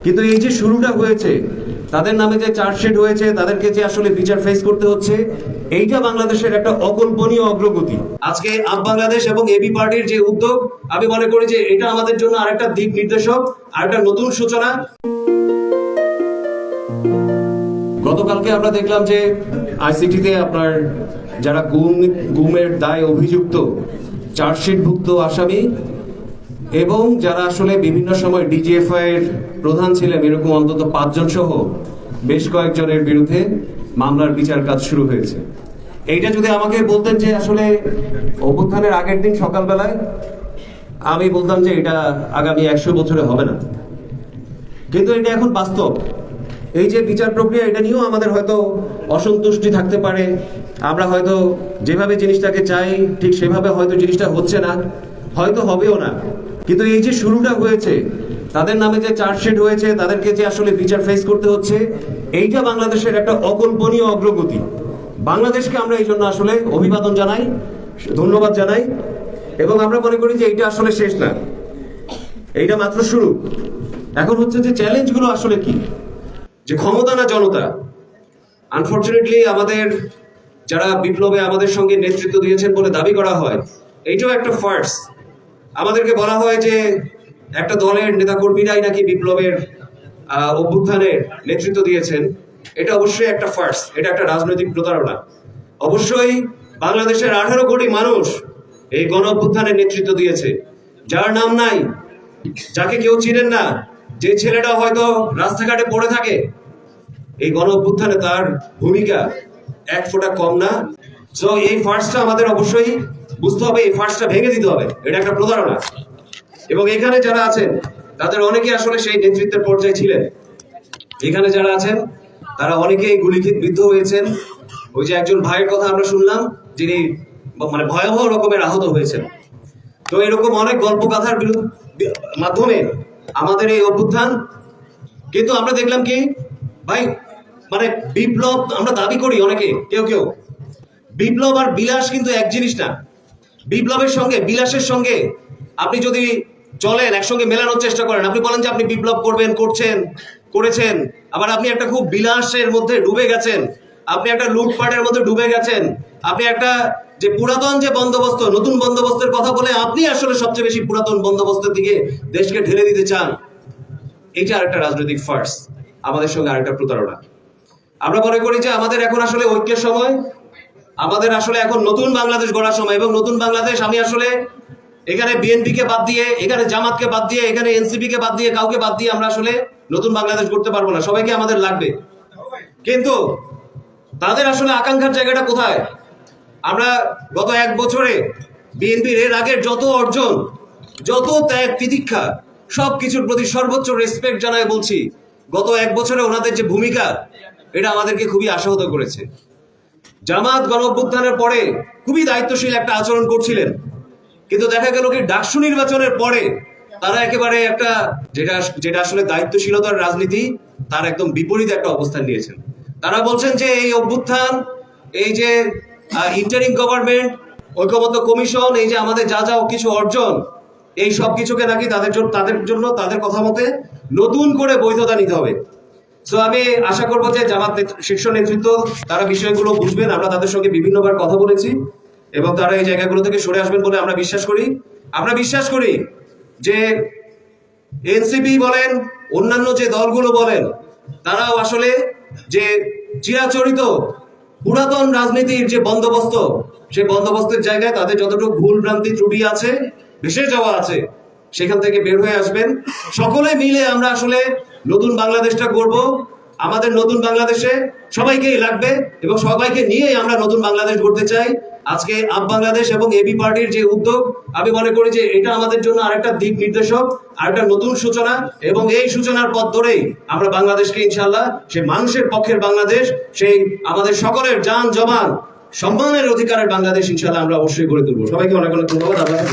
কিন্তু এই যে শুরুটা হয়েছে, তাদের নামে যে চার্জশিট হয়েছে, তাদেরকে যে আসলে বিচার ফেস করতে হচ্ছে, এইটা বাংলাদেশের একটা অকল্পনীয় অগ্রগতি। আজকে আপ বাংলাদেশ এবং এবি পার্টির যে উদ্যোগ, আমি মনে করি যে এটা আমাদের জন্য আরেকটা দিক নির্দেশক, আরেকটা নতুন সূচনা। গতকালকে আমরা দেখলাম যে আইসিটিতে আপনার যারা গুম, গুমের দায় অভিযুক্ত, চার্জশিটভুক্ত আসামি এবং যারা আসলে বিভিন্ন সময় ডিজিএফআই এর প্রধান ছিলেন, এরকম অন্তত পাঁচজন সহ বেশ কয়েকজনের বিরুদ্ধে মামলার বিচার কাজ শুরু হয়েছে। এইটা যদি আমাকে বলতেন যে আসলে অভ্যুত্থানের আগের দিন সকালবেলায়, আমি বলতাম যে এটা আগামী একশো বছরে হবে না। কিন্তু এটা এখন বাস্তব। এই যে বিচার প্রক্রিয়া, এটা নিয়েও আমাদের হয়তো অসন্তুষ্টি থাকতে পারে। আমরা হয়তো যেভাবে জিনিসটাকে চাই, ঠিক সেভাবে হয়তো জিনিসটা হচ্ছে না, হয়তো হবেও না। কিন্তু এই যে শুরুটা হয়েছে, তাদের নামে যে চার্জশিট হয়েছে, তাদেরকে যে আসলে বিচার ফেস করতে হচ্ছে, এইটা বাংলাদেশের একটা অকল্পনীয় অগ্রগতি। বাংলাদেশকে আমরা এই জন্য আসলে অভিবাদন জানাই, ধন্যবাদ জানাই, এবং আমরা মনে করি যে এইটা আসলে শেষ না। এইটা মাত্র শুরু। এখন হচ্ছে যে চ্যালেঞ্জগুলো আসলে কি? যে ক্ষমতা না জনতা? আনফর্চুনেটলি আমাদের যারা বিপ্লবে আমাদের সঙ্গে নেতৃত্ব দিয়েছেন বলে দাবি করা হয়, এইটাও একটা ফার্স আমাদেরকে বলা হয় যে একটা দলের নেতাকর্মীরাই নাকি বিপ্লবের অভ্যুত্থানের নেতৃত্ব দিয়েছেন। এটা অবশ্যই একটা ফার্স্ট এটা একটা রাজনৈতিক প্রতারণা। অবশ্যই বাংলাদেশের আঠারো কোটি মানুষ এই গণ অভ্যুত্থানের নেতৃত্ব দিয়েছে। যার নাম নাই, যাকে কেউ চিনেন না, যে ছেলেটা হয়তো রাস্তাঘাটে পড়ে থাকে, এই গণ অভ্যুত্থানে তার ভূমিকা এক ফোঁটা কম না। সো এই ফার্স্টটা আমাদের অবশ্যই বুঝতে হবে, এই ফার্স্টটা ভেঙে দিতে হবে। এটা একটা প্রতারণা। এবং এখানে যারা আছেন, তাদের অনেকে আসলে সেই নেতৃত্বের পর্যায়ে ছিলেন। এখানে যারা আছেন, তারা অনেকেই গুলিখিত বিদ্ধ হয়েছেন। ওই যে একজন ভাইয়ের কথা আমরা শুনলাম, যিনি মানে ভয়াবহ রকমের আহত হয়েছেন। তো এরকম অনেক গল্প বিরুদ্ধে, মাধ্যমে আমাদের এই অভ্যুত্থান, কিন্তু আমরা দেখলাম কি, ভাই মানে বিপ্লব আমরা দাবি করি অনেকে, কেউ কেউ। বিপ্লব আর বিলাস কিন্তু এক জিনিস না। বিপ্লবের সঙ্গে, বিলাসের সঙ্গে আপনি যদি চলেন, একসঙ্গে মেলানোর চেষ্টা করেন, আপনি বলেন যে আপনি বিপ্লব করবেন, করছেন, করেছেন, আবার আপনি একটা খুব বিলাসের মধ্যে ডুবে গেছেন, আপনি একটা লুটপাটের মধ্যে ডুবে গেছেন, আপনি একটা যে পুরাতন যে বন্দোবস্ত, নতুন বন্দোবস্তের কথা বলে আপনি আসলে সবচেয়ে বেশি পুরাতন বন্দোবস্তের দিকে দেশকে ঢেলে দিতে চান, এটা আরেকটা রাজনৈতিক ফার্স আমাদের সঙ্গে আরেকটা প্রতারণা। আমরা মনে করি যে আমাদের এখন আসলে ঐক্যের সময় আমাদের আসলে এখন নতুন বাংলাদেশ গড়ার সময় এবং নতুন বাংলাদেশ, আমি আসলে এখানে বিএনপি কে বাদ দিয়ে, এখানে জামাতকে বাদ দিয়ে, এখানে এনসিপি কে বাদ দিয়ে, কাউকে বাদ দিয়ে আমরা আসলে নতুন বাংলাদেশ করতে পারব না। সবাইকে আমাদের লাগবে। কিন্তু তাদের আসলে আকাঙ্ক্ষার জায়গাটা কোথায়? আমরা গত এক বছরে বিএনপির এর আগের যত অর্জন, যত ত্যাগ তিতিক্ষা সব কিছুর প্রতি সর্বোচ্চ রেসপেক্ট জানায় বলছি, গত এক বছরে ওনাদের যে ভূমিকা, এটা আমাদেরকে খুবই আশাহত করেছে। জামাত গণ অভ্যুত্থানের পরে খুবই দায়িত্বশীল একটা আচরণ করছিলেন। কিন্তু দেখা গেল কি ডাকসু নির্বাচনের পরে তারা একেবারে একটা যেটা যেটা আসলে দায়িত্বশীলতার রাজনীতি, তার একদম বিপরীত একটা অবস্থান নিয়েছেন। তারা বলছেন যে এই অভ্যুত্থান, এই যে ইন্টারিং গভর্নমেন্ট ঐক্যবদ্ধ কমিশন এই যে আমাদের যা যা কিছু অর্জন, এই সব কিছুকে নাকি তাদের জন্য তাদের জন্য, তাদের কথা মতে নতুন করে বৈধতা নিতে হবে। সো আমি আশা করব যে জামাত শীর্ষ নেতৃত্ব, তারা বিষয়গুলো বুঝবেন। আমরা তাদের সঙ্গে বিভিন্নবার কথা বলেছি এবং তারা এই জায়গাগুলো থেকে সরে আসবেন বলে আমরা বিশ্বাস করি। আমরা বিশ্বাস করি যে এনসিপি বলেন, অন্যান্য যে দলগুলো বলেন, তারাও আসলে যে চিরাচরিত পুরাতন রাজনীতির যে বন্দোবস্ত, সেই বন্দোবস্তের জায়গায় তাদের যতটুকু ভুল ভ্রান্তি ত্রুটি আছে, ভেসে যাওয়া আছে, সেখান থেকে বের হয়ে আসবেন। সকলে মিলে আমরা আসলে নতুন বাংলাদেশটা করব আমাদের নতুন বাংলাদেশে সবাইকেই লাগবে এবং সবাইকে নিয়েই আমরা নতুন বাংলাদেশ গড়তে চাই। আজকে আপ বাংলাদেশ এবং এবি পার্টির যে উদ্যোগ, আমি মনে করি যে এটা আমাদের জন্য আরেকটা দিক নির্দেশক, আরেকটা নতুন সূচনা এবং এই সূচনার পথ ধরেই আমরা বাংলাদেশকে ইনশাল্লাহ সেই মানুষের পক্ষের বাংলাদেশ, সেই আমাদের সকলের যান জমান সম্মানের অধিকারের বাংলাদেশ ইনশাল্লাহ আমরা অবশ্যই গড়ে তুলবো। সবাইকে অনেক অনেক ধন্যবাদ। আপনাকে